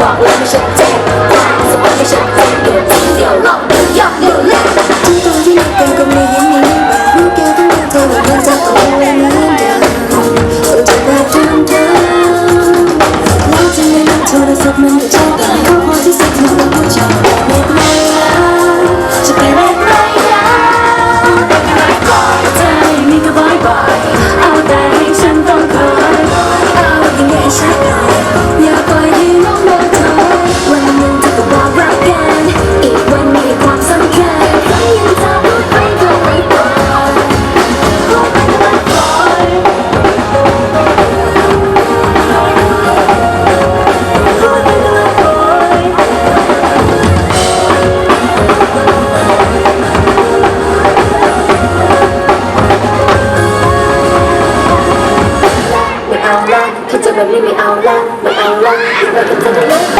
บอกเลยไม่ชัดเจนว่าสปอยไม่ชัดเจนอยู่ที่เดี๋ยวลองดูยอมดูเล่น คิดจะแบบนี้ไม่เอาละไม่เอาละเราจะได้เลิกไป